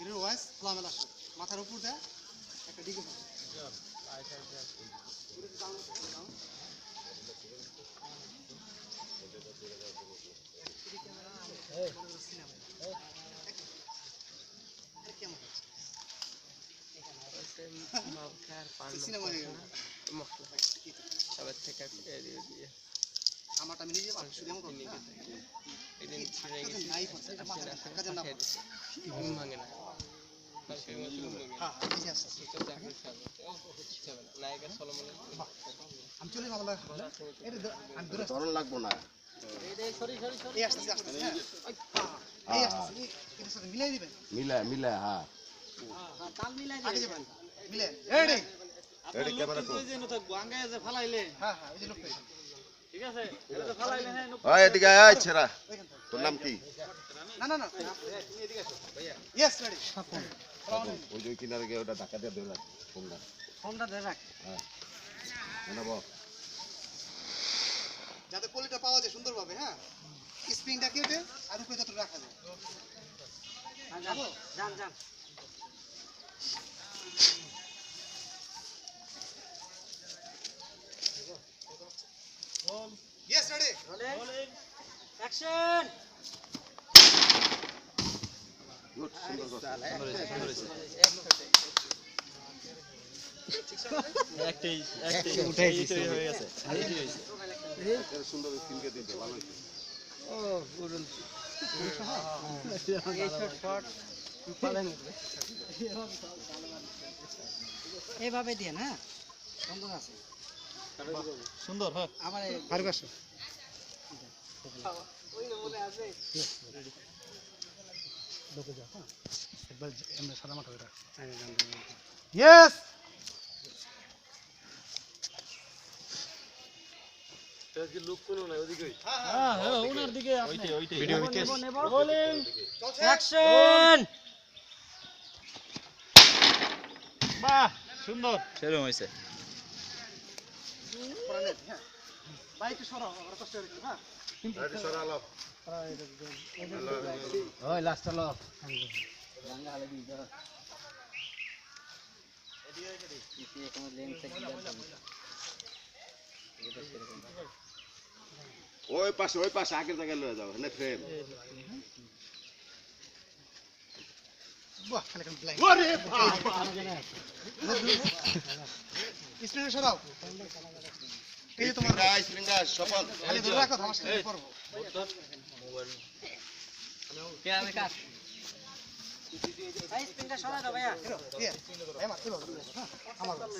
এর ওয়াইস খোলামেলা। মাথার উপর দেয় একটা হয়ে সবার থেকে দিয়ে আমারটা আমি নিজে বানাই, শুধু এমন করব, হ্যাঁ? এদিন ছিঁড়ে গেছে না ভাঙে না। মানুষের মতো ঘুম ভাঙে না এই যে আসছে। এটা চাকরির সাথে ও হচ্ছে না নায়িকা সলমনের আমি চলে যাব লাগে। এটা ধর- আমি ধরে আসছি। তরল লাগবো না। মিলে মিলে হ্যাঁ তোর নাম কি না, না, না। ওই যে কিনারে গিয়ে ওটা ঢাকা দিয়ে ধরে রাখ ফোনটা। ফোনটা ধরে রাখ। হ্যাঁ। জানাব যাতে পলিটা পাওয়া যায় সুন্দরভাবে হ্যাঁ? স্প্রিংটা কেটে আর উপরে যত রাখা যায়। যান যান Yes, ready. Action. গুড সুন্দর করছিস। এর সুন্দর স্ক্রিনকে দিতে ভালো হয়েছে ও গুরুন এই শট শট পালেন এইভাবে দিয়ে না সুন্দর আছে সুন্দর হ্যাঁ আমার ফারুক আসো ইয়েস হ্যাঁ? হ্যাঁ ওনার দিকে ওইটাই ওইটাই ভিডিও অ্যাকশন বাহ সুন্দর। সেরকম হয়েছে। বাইক সরাও আমরা কষ্ট হ্যাঁ? ওই চলো ওই পাশে ওই পাশে, আগের জায়গায় লয়ে যাও এখানে ফ্রেম। বাহ বাবা! সরাও। এই তোমার তোমার স্প্রিঙ্গা সফল খালি ধরে রাখো ধামাস করে করব কে আমি কাট এই স্পিনটা সরা দাও ভাইয়া ইয়ে, ভাই আমার, এরো, হ্যাঁ, আমার বস।